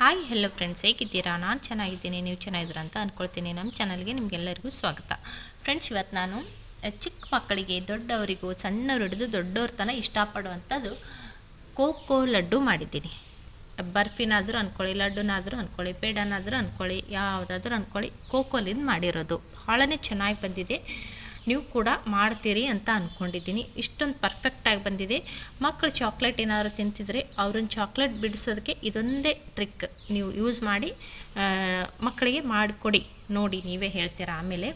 Hi hello friends ಹೇಗಿದ್ದೀರಾ? ನಾನು ಚೆನ್ನಾಗಿದ್ದೀನಿ, ನೀವು ಚೆನ್ನಾಗಿದ್ದೀರಾ ಅಂತ ಅಂದ್ಕೊಳ್ತೀನಿ ನಮ್ಮ ಚಾನಲ್ಗೆ ನಿಮಗೆಲ್ಲರಿಗೂ ಸ್ವಾಗತ. ಫ್ರೆಂಡ್ಸ್ ಇವತ್ತು ನಾನು ಚಿಕ್ಕ ಮಕ್ಕಳಿಗೆ, ದೊಡ್ಡವರಿಗೂ, ಸಣ್ಣವ್ರು ಹಿಡಿದು ದೊಡ್ಡವ್ರ ತನಕ ಇಷ್ಟಪಡುವಂಥದ್ದು ಕೋಕೋ ಲಡ್ಡು ಮಾಡಿದ್ದೀನಿ. ಬರ್ಫಿನಾದರೂ ಅಂದ್ಕೊಳ್ಳಿ ಲಡ್ಡುನಾದರೂ ಅಂದ್ಕೊಳ್ಳಿ ಪೇಡನಾದರೂ ಅಂದ್ಕೊಳ್ಳಿ ಯಾವುದಾದ್ರೂ ಅಂದ್ಕೊಳ್ಳಿ ಕೋಕೋಲಿಂದ ಮಾಡಿರೋದು. ಭಾಳನೇ ಚೆನ್ನಾಗಿ ಬಂದಿದೆ. ನೀವು ಕೂಡ ಮಾಡ್ತೀರಿ ಅಂತ ಅಂದ್ಕೊಂಡಿದ್ದೀನಿ ಇಷ್ಟೊಂದು ಪರ್ಫೆಕ್ಟಾಗಿ ಬಂದಿದೆ. ಮಕ್ಕಳು ಚಾಕ್ಲೇಟ್ ಏನಾದರೂ ತಿಂತಿದ್ರೆ ಅವ್ರನ್ನ ಚಾಕ್ಲೇಟ್ ಬಿಡಿಸೋದಕ್ಕೆ ಇದೊಂದೇ ಟ್ರಿಕ್ ನೀವು ಯೂಸ್ ಮಾಡಿ ಮಕ್ಕಳಿಗೆ ಮಾಡಿಕೊಡಿ. ನೋಡಿ, ನೀವೇ ಹೇಳ್ತೀರಾ? ಆಮೇಲೆ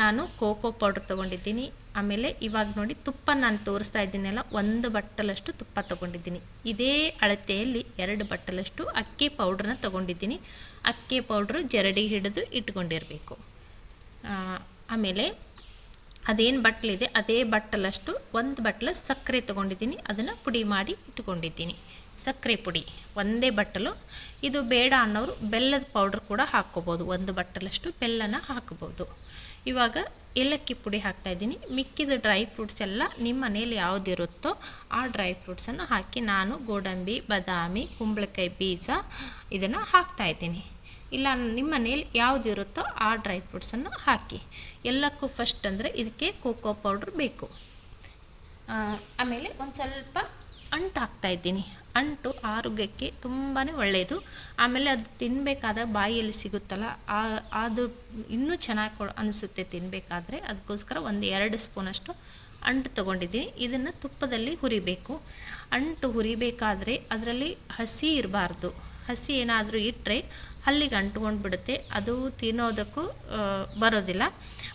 ನಾನು ಕೋಕೋ ಪೌಡ್ರ್ ತೊಗೊಂಡಿದ್ದೀನಿ. ಆಮೇಲೆ ಇವಾಗ ನೋಡಿ ತುಪ್ಪ ನಾನು ತೋರಿಸ್ತಾ ಇದ್ದೀನಲ್ಲ, ಒಂದು ಬಟ್ಟಲಷ್ಟು ತುಪ್ಪ ತೊಗೊಂಡಿದ್ದೀನಿ. ಇದೇ ಅಳತೆಯಲ್ಲಿ ಎರಡು ಬಟ್ಟಲಷ್ಟು ಅಕ್ಕಿ ಪೌಡ್ರನ್ನ ತೊಗೊಂಡಿದ್ದೀನಿ. ಅಕ್ಕಿ ಪೌಡ್ರು ಜರಡಿ ಹಿಡಿದು ಇಟ್ಕೊಂಡಿರಬೇಕು. ಆಮೇಲೆ ಅದೇನು ಬಟ್ಟಲಿದೆ ಅದೇ ಬಟ್ಟಲಷ್ಟು ಒಂದು ಬಟ್ಟಲ ಸಕ್ಕರೆ ತೊಗೊಂಡಿದ್ದೀನಿ. ಅದನ್ನು ಪುಡಿ ಮಾಡಿ ಇಟ್ಕೊಂಡಿದ್ದೀನಿ ಸಕ್ಕರೆ ಪುಡಿ, ಒಂದೇ ಬಟ್ಟಲು. ಇದು ಬೇಡ ಅನ್ನೋರು ಬೆಲ್ಲದ ಪೌಡ್ರ್ ಕೂಡ ಹಾಕ್ಕೋಬೋದು. ಒಂದು ಬಟ್ಟಲಷ್ಟು ಬೆಲ್ಲನ ಹಾಕ್ಬೋದು. ಇವಾಗ ಏಲಕ್ಕಿ ಪುಡಿ ಹಾಕ್ತಾಯಿದ್ದೀನಿ ಮಿಕ್ಕಿದ ಡ್ರೈ ಫ್ರೂಟ್ಸ್ ಎಲ್ಲ ನಿಮ್ಮ ಮನೇಲಿ ಯಾವುದಿರುತ್ತೋ ಆ ಡ್ರೈ ಫ್ರೂಟ್ಸನ್ನು ಹಾಕಿ ನಾನು ಗೋಡಂಬಿ, ಬಾದಾಮಿ, ಕುಂಬಳಕಾಯಿ ಬೀಜ ಇದನ್ನು ಹಾಕ್ತಾಯಿದ್ದೀನಿ ಇಲ್ಲ, ನಿಮ್ಮ ಮನೇಲಿ ಯಾವುದಿರುತ್ತೋ ಆ ಡ್ರೈ ಫ್ರೂಟ್ಸನ್ನು ಹಾಕಿ. ಎಲ್ಲಕ್ಕೂ ಫಸ್ಟ್ ಅಂದರೆ ಇದಕ್ಕೆ ಕೋಕೋ ಪೌಡ್ರ್ ಬೇಕು. ಆಮೇಲೆ ಒಂದು ಸ್ವಲ್ಪ ಅಂಟು ಹಾಕ್ತಾಯಿದ್ದೀನಿ ಅಂಟು ಆರೋಗ್ಯಕ್ಕೆ ತುಂಬಾ ಒಳ್ಳೆಯದು ಆಮೇಲೆ ಅದು ತಿನ್ನಬೇಕಾದ ಬಾಯಿಯಲ್ಲಿ ಸಿಗುತ್ತಲ್ಲ, ಆ, ಅದು ಇನ್ನೂ ಚೆನ್ನಾಗಿ ಕೊ ಅನಿಸುತ್ತೆ ತಿನ್ನಬೇಕಾದ್ರೆ ಅದಕ್ಕೋಸ್ಕರ ಒಂದು ಎರಡು ಸ್ಪೂನಷ್ಟು ಅಂಟು ತೊಗೊಂಡಿದ್ದೀನಿ. ಇದನ್ನು ತುಪ್ಪದಲ್ಲಿ ಹುರಿಬೇಕು. ಅಂಟು ಹುರಿಬೇಕಾದ್ರೆ ಅದರಲ್ಲಿ ಹಸಿ ಇರಬಾರ್ದು. ಹಸಿ ಏನಾದರೂ ಇಟ್ಟರೆ ಹಲ್ಲಿಗೆ ಅಂಟ್ಕೊಂಡು ಬಿಡುತ್ತೆ ಅದು ತಿನ್ನೋದಕ್ಕೂ ಬರೋದಿಲ್ಲ.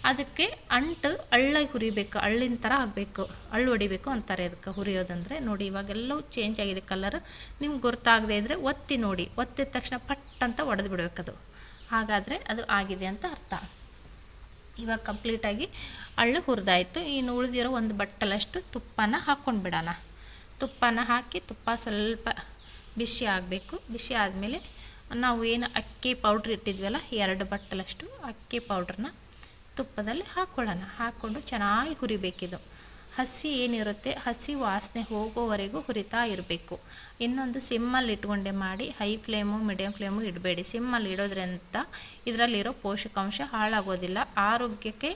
ಅದಕ್ಕೆ ಅಂಟು ಅಳ್ಳಗೆ ಹುರಿಬೇಕು. ಅಳ್ಳಿನ ಥರ ಆಗಬೇಕು. ಅಳ್ಳು ಹೊಡಿಬೇಕು ಅಂತಾರೆ ಅದಕ್ಕೆ ಹುರಿಯೋದಂದರೆ. ನೋಡಿ ಇವಾಗೆಲ್ಲವೂ ಚೇಂಜ್ ಆಗಿದೆ ಕಲರ್ ನಿಮ್ಗೆ ಗೊತ್ತಾಗದೇ ಇದ್ದರೆ ಒತ್ತಿ ನೋಡಿ. ಒತ್ತಿದ ತಕ್ಷಣ ಪಟ್ ಅಂತ ಒಡೆದು ಬಿಡಬೇಕದು ಹಾಗಾದರೆ ಅದು ಆಗಿದೆ ಅಂತ ಅರ್ಥ. ಇವಾಗ ಕಂಪ್ಲೀಟಾಗಿ ಅಳ್ಳು ಹುರಿದಾಯಿತು. ಇನ್ನು ಉಳಿದಿರೋ ಒಂದು ಬಟ್ಟಲಷ್ಟು ತುಪ್ಪನ ಹಾಕ್ಕೊಂಡು ಬಿಡೋಣ ತುಪ್ಪನ ಹಾಕಿ ತುಪ್ಪ ಸ್ವಲ್ಪ ಬಿಸಿ ಆಗಬೇಕು. ಬಿಸಿ ಆದಮೇಲೆ ನಾವು ಏನು ಅಕ್ಕಿ ಪೌಡ್ರ್ ಇಟ್ಟಿದ್ವಲ್ಲ ಎರಡು ಬಟ್ಟಲಷ್ಟು ಅಕ್ಕಿ ಪೌಡ್ರನ್ನ ತುಪ್ಪದಲ್ಲಿ ಹಾಕ್ಕೊಳ್ಳೋಣ ಹಾಕ್ಕೊಂಡು ಚೆನ್ನಾಗಿ ಹುರಿಬೇಕಿದು. ಹಸಿ ಏನಿರುತ್ತೆ, ಹಸಿ ವಾಸನೆ ಹೋಗೋವರೆಗೂ ಹುರಿತಾ ಇರಬೇಕು. ಇನ್ನೊಂದು ಸಿಮ್ಮಲ್ಲಿ ಇಟ್ಕೊಂಡೆ ಮಾಡಿ ಹೈ ಫ್ಲೇಮು ಮೀಡಿಯಮ್ ಫ್ಲೇಮು ಇಡಬೇಡಿ. ಸಿಮ್ಮಲ್ಲಿ ಇಡೋದ್ರಿಂದ ಇದರಲ್ಲಿರೋ ಪೋಷಕಾಂಶ ಹಾಳಾಗೋದಿಲ್ಲ. ಆರೋಗ್ಯಕ್ಕೆ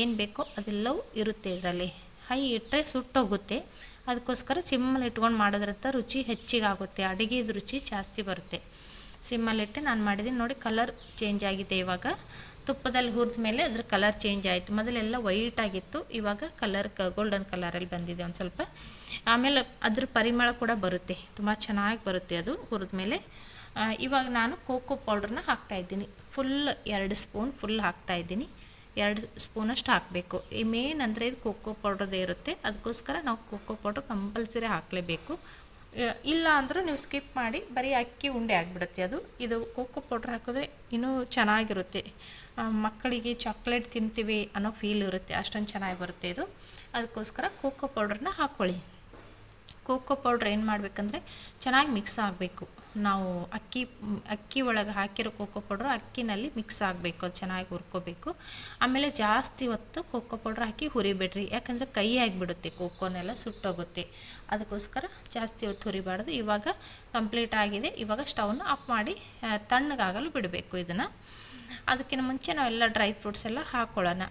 ಏನು ಬೇಕೋ ಅದೆಲ್ಲವೂ ಇರುತ್ತೆ ಇದರಲ್ಲಿ. ಹೈ ಇಟ್ಟರೆ ಸುಟ್ಟೋಗುತ್ತೆ. ಅದಕ್ಕೋಸ್ಕರ ಸಿಮ್ಮಲ್ಲಿ ಇಟ್ಕೊಂಡು ಮಾಡೋದ್ರಂತ ರುಚಿ ಹೆಚ್ಚಿಗಾಗುತ್ತೆ. ಅಡುಗೆದು ರುಚಿ ಜಾಸ್ತಿ ಬರುತ್ತೆ. ಸಿಮ್ಮಲ್ಲಿಟ್ಟು ನಾನು ಮಾಡಿದ್ದೀನಿ ನೋಡಿ ಕಲರ್ ಚೇಂಜ್ ಆಗಿದೆ ಇವಾಗ. ತುಪ್ಪದಲ್ಲಿ ಹುರಿದ ಮೇಲೆ ಅದ್ರ ಕಲರ್ ಚೇಂಜ್ ಆಯಿತು. ಮೊದಲೆಲ್ಲ ವೈಟ್ ಆಗಿತ್ತು. ಇವಾಗ ಕಲರ್ ಕ ಗೋಲ್ಡನ್ ಕಲರಲ್ಲಿ ಬಂದಿದೆ ಒಂದು ಸ್ವಲ್ಪ. ಆಮೇಲೆ ಅದ್ರ ಪರಿಮಳ ಕೂಡ ಬರುತ್ತೆ. ತುಂಬ ಚೆನ್ನಾಗಿ ಬರುತ್ತೆ ಅದು ಹುರಿದ ಮೇಲೆ. ಇವಾಗ ನಾನು ಕೋಕೋ ಪೌಡ್ರನ್ನ ಹಾಕ್ತಾಯಿದ್ದೀನಿ ಫುಲ್ ಎರಡು ಸ್ಪೂನ್ ಫುಲ್ ಹಾಕ್ತಾಯಿದ್ದೀನಿ ಎರಡು ಸ್ಪೂನಷ್ಟು ಹಾಕಬೇಕು. ಈ ಮೇನ್ ಅಂದರೆ ಇದು ಕೋಕೋ ಪೌಡ್ರದೇ ಇರುತ್ತೆ. ಅದಕ್ಕೋಸ್ಕರ ನಾವು ಕೋಕೋ ಪೌಡ್ರ್ ಕಂಪಲ್ಸರಿ ಹಾಕಲೇಬೇಕು. ಇಲ್ಲ ಅಂದರೂ ನೀವು ಸ್ಕಿಪ್ ಮಾಡಿ ಬರೀ ಅಕ್ಕಿ ಉಂಡೆ ಆಗಿಬಿಡುತ್ತೆ ಅದು. ಇದು ಕೋಕೋ ಪೌಡ್ರ್ ಹಾಕಿದ್ರೆ ಇನ್ನೂ ಚೆನ್ನಾಗಿರುತ್ತೆ. ಮಕ್ಕಳಿಗೆ ಚಾಕ್ಲೇಟ್ ತಿಂತೀವಿ ಅನ್ನೋ ಫೀಲ್ ಇರುತ್ತೆ. ಅಷ್ಟೊಂದು ಚೆನ್ನಾಗಿ ಬರುತ್ತೆ ಇದು. ಅದಕ್ಕೋಸ್ಕರ ಕೋಕೋ ಪೌಡ್ರನ್ನ ಹಾಕ್ಕೊಳ್ಳಿ ಕೋಕೋ ಪೌಡ್ರ್ ಏನು ಮಾಡಬೇಕಂದ್ರೆ ಚೆನ್ನಾಗಿ ಮಿಕ್ಸ್ ಆಗಬೇಕು. ನಾವು ಅಕ್ಕಿ ಅಕ್ಕಿ ಒಳಗೆ ಹಾಕಿರೋ ಕೋಕೋ ಪೌಡ್ರ್ ಅಕ್ಕಿನಲ್ಲಿ ಮಿಕ್ಸ್ ಆಗಬೇಕು, ಅದು ಚೆನ್ನಾಗಿ ಹುರ್ಕೋಬೇಕು. ಆಮೇಲೆ ಜಾಸ್ತಿ ಹೊತ್ತು ಕೋಕೋ ಪೌಡ್ರ್ ಹಾಕಿ ಹುರಿಬೇಡ್ರಿ. ಯಾಕಂದರೆ ಕೈ ಆಗಿಬಿಡುತ್ತೆ ಕೋಕೋನೆಲ್ಲ ಸುಟ್ಟೋಗುತ್ತೆ. ಅದಕ್ಕೋಸ್ಕರ ಜಾಸ್ತಿ ಹೊತ್ತು ಹುರಿಬಾರ್ದು. ಇವಾಗ ಕಂಪ್ಲೀಟ್ ಆಗಿದೆ. ಇವಾಗ ಸ್ಟವ್ನ ಆಫ್ ಮಾಡಿ ತಣ್ಣಗಾಗಲು ಬಿಡಬೇಕು ಇದನ್ನು. ಅದಕ್ಕಿಂತ ಮುಂಚೆ ನಾವೆಲ್ಲ ಡ್ರೈ ಫ್ರೂಟ್ಸ್ ಎಲ್ಲ ಹಾಕ್ಕೊಳ್ಳೋಣ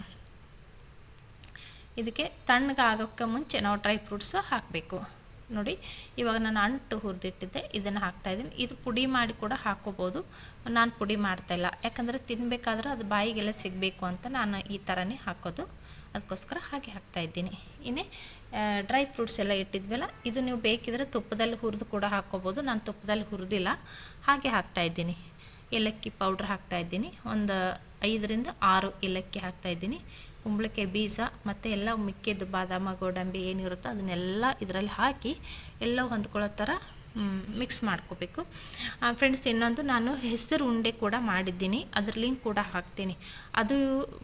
ಇದಕ್ಕೆ ತಣ್ಣಗಾಗೋಕ್ಕೆ ಮುಂಚೆ ನಾವು ಡ್ರೈ ಫ್ರೂಟ್ಸ್ ಹಾಕಬೇಕು. ನೋಡಿ, ಇವಾಗ ನಾನು ಅಂಟು ಹುರಿದಿಟ್ಟಿದ್ದೆ, ಇದನ್ನು ಹಾಕ್ತಾಯಿದ್ದೀನಿ ಇದು ಪುಡಿ ಮಾಡಿ ಕೂಡ ಹಾಕೋಬೋದು. ನಾನು ಪುಡಿ ಮಾಡ್ತಾಯಿಲ್ಲ ಯಾಕಂದರೆ ತಿನ್ನಬೇಕಾದ್ರೆ ಅದು ಬಾಯಿಗೆಲ್ಲ ಸಿಗಬೇಕು ಅಂತ ನಾನು ಈ ಥರನೇ ಹಾಕೋದು. ಅದಕ್ಕೋಸ್ಕರ ಹಾಗೆ ಹಾಕ್ತಾಯಿದ್ದೀನಿ ಇನ್ನೇ ಡ್ರೈ ಫ್ರೂಟ್ಸ್ ಎಲ್ಲ ಇಟ್ಟಿದ್ವಲ್ಲ, ಇದು ನೀವು ಬೇಕಿದ್ರೆ ತುಪ್ಪದಲ್ಲಿ ಹುರಿದು ಕೂಡ ಹಾಕೋಬೋದು. ನಾನು ತುಪ್ಪದಲ್ಲಿ ಹುರಿದಿಲ್ಲ. ಹಾಗೆ ಹಾಕ್ತಾಯಿದ್ದೀನಿ ಏಲಕ್ಕಿ ಪೌಡ್ರ್ ಹಾಕ್ತಾಯಿದ್ದೀನಿ ಒಂದು ಐದರಿಂದ ಆರು ಏಲಕ್ಕಿ ಹಾಕ್ತಾಯಿದ್ದೀನಿ ಕುಂಬಳಕಾಯಿ ಬೀಜ ಮತ್ತು ಎಲ್ಲ ಮಿಕ್ಕಿದ್ದು ಬಾದಾಮ, ಗೋಡಂಬಿ ಏನಿರುತ್ತೋ ಅದನ್ನೆಲ್ಲ ಇದರಲ್ಲಿ ಹಾಕಿ ಎಲ್ಲ ಹೊಂದ್ಕೊಳ್ಳೋ ಥರ ಮಿಕ್ಸ್ ಮಾಡ್ಕೋಬೇಕು. ಫ್ರೆಂಡ್ಸ್ ಇನ್ನೊಂದು ನಾನು ಹೆಸರು ಉಂಡೆ ಕೂಡ ಮಾಡಿದ್ದೀನಿ. ಅದ್ರ ಲಿಂಕ್ ಕೂಡ ಹಾಕ್ತೀನಿ. ಅದು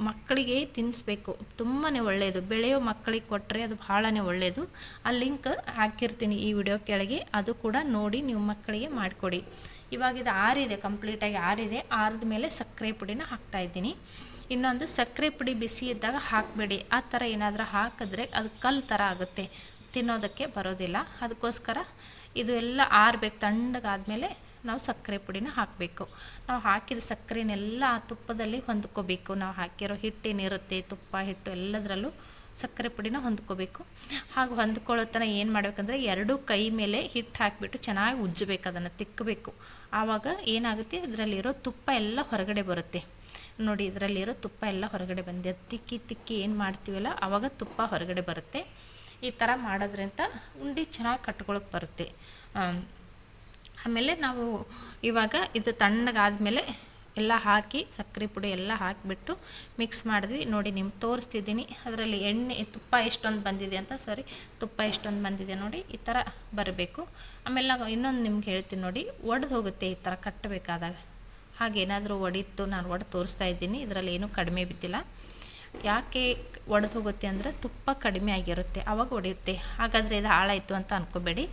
ಮಕ್ಕಳಿಗೆ ತಿನ್ನಿಸ್ಬೇಕು. ತುಂಬಾ ಒಳ್ಳೆಯದು. ಬೆಳೆಯೋ ಮಕ್ಕಳಿಗೆ ಕೊಟ್ಟರೆ ಅದು ಭಾಳನೇ ಒಳ್ಳೆಯದು. ಆ ಲಿಂಕ್ ಹಾಕಿರ್ತೀನಿ ಈ ವಿಡಿಯೋ ಕೆಳಗೆ. ಅದು ಕೂಡ ನೋಡಿ ನೀವು ಮಕ್ಕಳಿಗೆ ಮಾಡಿಕೊಡಿ. ಇವಾಗ ಇದು ಆರಿದೆ, ಕಂಪ್ಲೀಟಾಗಿ ಆರಿದೆ. ಆರಿದ ಮೇಲೆ ಸಕ್ಕರೆ ಪುಡಿನ ಹಾಕ್ತಾಯಿದ್ದೀನಿ ಇನ್ನೊಂದು ಸಕ್ಕರೆ ಪುಡಿ ಬಿಸಿ ಇದ್ದಾಗ ಹಾಕಬೇಡಿ. ಆ ಥರ ಏನಾದರೂ ಹಾಕಿದ್ರೆ ಅದು ಕಲ್ಲು ಥರ ಆಗುತ್ತೆ. ತಿನ್ನೋದಕ್ಕೆ ಬರೋದಿಲ್ಲ. ಅದಕ್ಕೋಸ್ಕರ ಇದು ಎಲ್ಲ ಆರಬೇಕು. ತಣ್ಣಗಾದಮೇಲೆ ನಾವು ಸಕ್ಕರೆ ಪುಡಿನ ಹಾಕಬೇಕು. ನಾವು ಹಾಕಿದ ಸಕ್ಕರೆನೆಲ್ಲ ಆ ತುಪ್ಪದಲ್ಲಿ ಹೊಂದ್ಕೋಬೇಕು. ನಾವು ಹಾಕಿರೋ ಹಿಟ್ಟೇನಿರುತ್ತೆ, ತುಪ್ಪ, ಹಿಟ್ಟು ಎಲ್ಲದರಲ್ಲೂ ಸಕ್ಕರೆ ಪುಡಿನ ಹೊಂದ್ಕೋಬೇಕು. ಹಾಗೆ ಹೊಂದ್ಕೊಳ್ಳೋ ತನಕ ಏನು ಮಾಡಬೇಕಂದ್ರೆ ಎರಡೂ ಕೈ ಮೇಲೆ ಹಿಟ್ಟು ಹಾಕಿಬಿಟ್ಟು ಚೆನ್ನಾಗಿ ಉಜ್ಜಬೇಕು, ಅದನ್ನು ತಿಕ್ಕಬೇಕು. ಆವಾಗ ಏನಾಗುತ್ತೆ? ಅದರಲ್ಲಿರೋ ತುಪ್ಪ ಎಲ್ಲ ಹೊರಗಡೆ ಬರುತ್ತೆ. ನೋಡಿ, ಇದರಲ್ಲಿರೋ ತುಪ್ಪ ಎಲ್ಲ ಹೊರಗಡೆ ಬಂದಿದೆ. ತಿಕ್ಕಿ ತಿಕ್ಕಿ ಏನು ಮಾಡ್ತೀವಲ್ಲ ಆವಾಗ ತುಪ್ಪ ಹೊರಗಡೆ ಬರುತ್ತೆ. ಈ ಥರ ಮಾಡೋದ್ರಿಂದ ಉಂಡೆ ಚೆನ್ನಾಗಿ ಕಟ್ಕೊಳಕ್ಕೆ ಬರುತ್ತೆ. ಆಮೇಲೆ ನಾವು ಇವಾಗ ಇದು ತಣ್ಣಗಾದಮೇಲೆ ಎಲ್ಲ ಹಾಕಿ, ಸಕ್ಕರೆ ಪುಡಿ ಎಲ್ಲ ಹಾಕಿಬಿಟ್ಟು ಮಿಕ್ಸ್ ಮಾಡಿದ್ವಿ. ನೋಡಿ ನಿಮ್ಗೆ ತೋರಿಸ್ತಿದ್ದೀನಿ. ಅದರಲ್ಲಿ ಎಣ್ಣೆ, ತುಪ್ಪ ಎಷ್ಟೊಂದು ಬಂದಿದೆ ಅಂತ ಸಾರಿ ತುಪ್ಪ ಎಷ್ಟೊಂದು ಬಂದಿದೆ ನೋಡಿ, ಈ ಥರ ಬರಬೇಕು. ಆಮೇಲೆ ನಾವು ಇನ್ನೊಂದು ನಿಮ್ಗೆ ಹೇಳ್ತೀನಿ ನೋಡಿ, ಒಡೆದು ಹೋಗುತ್ತೆ ಈ ಥರ ಕಟ್ಟಬೇಕಾದಾಗ ಹಾಗೇನಾದರೂ ಒಡಿತ್ತು ನಾನು ಒಡೆದು ತೋರಿಸ್ತಾ ಇದ್ದೀನಿ. ಇದರಲ್ಲಿ ಏನೂ ಕಡಿಮೆ ಬಿದ್ದಿಲ್ಲ. ಯಾಕೆ ಒಡೆದು ಹೋಗುತ್ತೆ ಅಂದರೆ ತುಪ್ಪ ಕಡಿಮೆ ಆಗಿರುತ್ತೆ. ಆವಾಗ ಒಡೆಯುತ್ತೆ. ಹಾಗಾದರೆ ಇದು ಹಾಳಾಯಿತು ಅಂತ ಅಂದ್ಕೋಬೇಡಿ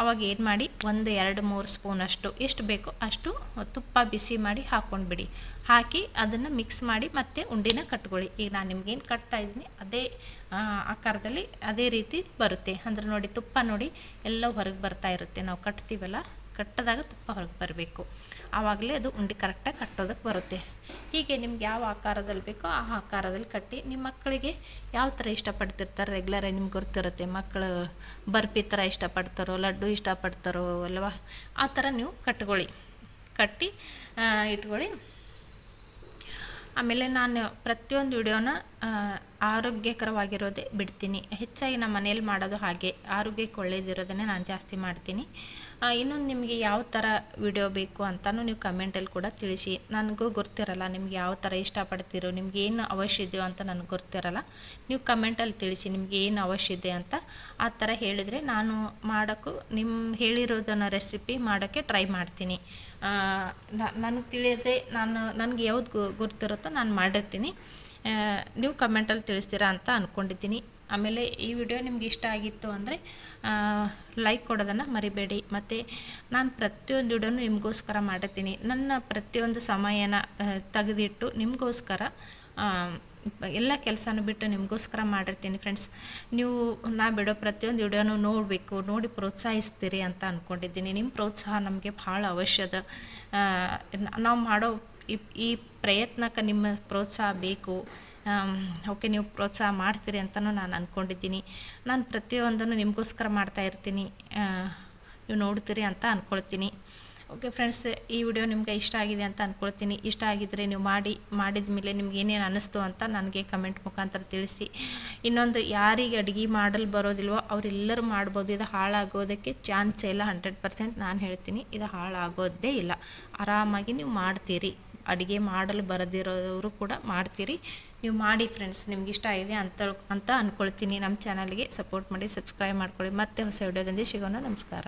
ಅವಾಗ ಏನು ಮಾಡಿ? ಒಂದು, ಎರಡು, ಮೂರು ಸ್ಪೂನಷ್ಟು ಎಷ್ಟು ಬೇಕೋ ಅಷ್ಟು ತುಪ್ಪ ಬಿಸಿ ಮಾಡಿ ಹಾಕ್ಕೊಂಡ್ಬಿಡಿ ಹಾಕಿ ಅದನ್ನು ಮಿಕ್ಸ್ ಮಾಡಿ ಮತ್ತೆ ಉಂಡಿನ ಕಟ್ಕೊಳ್ಳಿ. ಈಗ ನಾನು ನಿಮ್ಗೇನು ಕಟ್ತಾ ಇದ್ದೀನಿ, ಅದೇ ಆಕಾರದಲ್ಲಿ ಅದೇ ರೀತಿ ಬರುತ್ತೆ. ಅಂದರೆ ನೋಡಿ, ತುಪ್ಪ ನೋಡಿ ಎಲ್ಲ ಹೊರಗೆ ಬರ್ತಾ ಇರುತ್ತೆ. ನಾವು ಕಟ್ತೀವಲ್ಲ? ಕಟ್ಟದಾಗ ತುಪ್ಪ ಹೊರಗೆ ಬರಬೇಕು. ಆವಾಗಲೇ ಅದು ಉಂಡೆ ಕರೆಕ್ಟಾಗಿ ಕಟ್ಟೋದಕ್ಕೆ ಬರುತ್ತೆ. ಹೀಗೆ ನಿಮ್ಗೆ ಯಾವ ಆಕಾರದಲ್ಲಿ ಬೇಕೋ ಆ ಆಕಾರದಲ್ಲಿ ಕಟ್ಟಿ ನಿಮ್ಮ ಮಕ್ಕಳಿಗೆ ಯಾವ ಥರ ಇಷ್ಟಪಡ್ತಿರ್ತಾರೆ? ರೆಗ್ಯುಲರಾಗಿ ನಿಮ್ಗೆ ಗೊತ್ತಿರುತ್ತೆ, ಮಕ್ಕಳು ಬರ್ಫಿ ಥರ ಇಷ್ಟಪಡ್ತಾರೋ, ಲಡ್ಡು ಇಷ್ಟಪಡ್ತಾರೋ ಅಲ್ವಾ? ಆ ಥರ ನೀವು ಕಟ್ಕೊಳ್ಳಿ. ಕಟ್ಟಿ ಇಟ್ಕೊಳ್ಳಿ. ಆಮೇಲೆ ನಾನು ಪ್ರತಿಯೊಂದು ವಿಡಿಯೋನ ಆರೋಗ್ಯಕರವಾಗಿರೋದೇ ಬಿಡ್ತೀನಿ. ಹೆಚ್ಚಾಗಿ ನಮ್ಮ ಮನೇಲಿ ಮಾಡೋದು ಹಾಗೆ. ಆರೋಗ್ಯಕ್ಕೆ ಒಳ್ಳೇದಿರೋದನ್ನೇ ನಾನು ಜಾಸ್ತಿ ಮಾಡ್ತೀನಿ. ಇನ್ನೊಂದು ನಿಮಗೆ ಯಾವ ಥರ ವಿಡಿಯೋ ಬೇಕು ಅಂತಲೂ ನೀವು ಕಮೆಂಟಲ್ಲಿ ಕೂಡ ತಿಳಿಸಿ. ನನಗೂ ಗೊತ್ತಿರಲ್ಲ ನಿಮ್ಗೆ ಯಾವ ಥರ ಇಷ್ಟಪಡ್ತೀರೋ, ನಿಮ್ಗೆ ಏನು ಅವಶ್ಯ ಇದೆಯೋ ಅಂತ ನನಗೆ ಗೊತ್ತಿರಲ್ಲ. ನೀವು ಕಮೆಂಟಲ್ಲಿ ತಿಳಿಸಿ ನಿಮ್ಗೆ ಏನು ಅವಶ್ಯ ಇದೆ ಅಂತ ಆ ಥರ ಹೇಳಿದರೆ ನಾನು ಮಾಡೋಕ್ಕೂ, ನಿಮ್ಮ ಹೇಳಿರೋದನ್ನು ರೆಸಿಪಿ ಮಾಡೋಕ್ಕೆ ಟ್ರೈ ಮಾಡ್ತೀನಿ. ನನಗೆ ತಿಳಿಯದೆ ನಾನು, ನನಗೆ ಯಾವ್ದು ಗೊತ್ತಿರುತ್ತೋ ನಾನು ಮಾಡಿರ್ತೀನಿ. ನೀವು ಕಮೆಂಟಲ್ಲಿ ತಿಳಿಸ್ತೀರಾ ಅಂತ ಅಂದ್ಕೊಂಡಿದ್ದೀನಿ ಆಮೇಲೆ ಈ ವಿಡಿಯೋ ನಿಮ್ಗೆ ಇಷ್ಟ ಆಗಿತ್ತು ಅಂದರೆ ಲೈಕ್ ಕೊಡೋದನ್ನು ಮರಿಬೇಡಿ. ಮತ್ತು ನಾನು ಪ್ರತಿಯೊಂದು ವಿಡಿಯೋನು ನಿಮಗೋಸ್ಕರ ಮಾಡುತ್ತೀನಿ ನನ್ನ ಪ್ರತಿಯೊಂದು ಸಮಯನ ತೆಗೆದಿಟ್ಟು ನಿಮಗೋಸ್ಕರ ಎಲ್ಲ ಕೆಲಸನೂ ಬಿಟ್ಟು ನಿಮಗೋಸ್ಕರ ಮಾಡಿರ್ತೀನಿ ಫ್ರೆಂಡ್ಸ್ ನೀವು, ನಾ ಬಿಡೋ ಪ್ರತಿಯೊಂದು ವಿಡಿಯೋನು ನೋಡಬೇಕು, ನೋಡಿ ಪ್ರೋತ್ಸಾಹಿಸ್ತೀರಿ ಅಂತ ಅಂದ್ಕೊಂಡಿದ್ದೀನಿ ನಿಮ್ಮ ಪ್ರೋತ್ಸಾಹ ನಮಗೆ ಭಾಳ ಅವಶ್ಯದ. ನಾವು ಮಾಡೋ ಈ ಈ ಪ್ರಯತ್ನಕ್ಕೆ ನಿಮ್ಮ ಪ್ರೋತ್ಸಾಹ ಬೇಕು. ಓಕೆ, ನೀವು ಪ್ರೋತ್ಸಾಹ ಮಾಡ್ತೀರಿ ಅಂತಲೂ ನಾನು ಅಂದ್ಕೊಂಡಿದ್ದೀನಿ ನಾನು ಪ್ರತಿಯೊಂದನ್ನು ನಿಮಗೋಸ್ಕರ ಮಾಡ್ತಾ ಇರ್ತೀನಿ. ನೀವು ನೋಡ್ತೀರಿ ಅಂತ ಅಂದ್ಕೊಳ್ತೀನಿ ಓಕೆ, ಫ್ರೆಂಡ್ಸ್, ಈ ವಿಡಿಯೋ ನಿಮಗೆ ಇಷ್ಟ ಆಗಿದೆ ಅಂತ ಅಂದ್ಕೊಳ್ತೀನಿ ಇಷ್ಟ ಆಗಿದ್ದರೆ ನೀವು ಮಾಡಿ, ಮಾಡಿದ ಮೇಲೆ ನಿಮ್ಗೆ ಏನೇನು ಅನ್ನಿಸ್ತು ಅಂತ ನನಗೆ ಕಮೆಂಟ್ ಮುಖಾಂತರ ತಿಳಿಸಿ. ಇನ್ನೊಂದು ಯಾರಿಗೆ ಅಡುಗೆ ಮಾಡಲು ಬರೋದಿಲ್ವೋ ಅವರೆಲ್ಲರೂ ಮಾಡ್ಬೋದು. ಇದು ಹಾಳಾಗೋದಕ್ಕೆ ಚಾನ್ಸೇ ಇಲ್ಲ, ಹಂಡ್ರೆಡ್ ಪರ್ಸೆಂಟ್ ನಾನು ಹೇಳ್ತೀನಿ. ಇದು ಹಾಳಾಗೋದೇ ಇಲ್ಲ. ಆರಾಮಾಗಿ ನೀವು ಮಾಡ್ತೀರಿ. ಅಡುಗೆ ಮಾಡಲು ಬರದಿರೋರು ಕೂಡ ಮಾಡ್ತೀರಿ. ನೀವು ಮಾಡಿ ಫ್ರೆಂಡ್ಸ್ ನಿಮ್ಗೆ ಇಷ್ಟ ಆಗಿದೆ ಅಂತ ಅಂತ ಅಂದ್ಕೊಳ್ತೀನಿ ನಮ್ಮ ಚಾನಲ್ಗೆ ಸಪೋರ್ಟ್ ಮಾಡಿ ಸಬ್ಸ್ಕ್ರೈಬ್ ಮಾಡ್ಕೊಳ್ಳಿ. ಮತ್ತೆ ಹೊಸ ವಿಡಿಯೋದಲ್ಲಿ ಸಿಗೋಣ. ನಮಸ್ಕಾರ.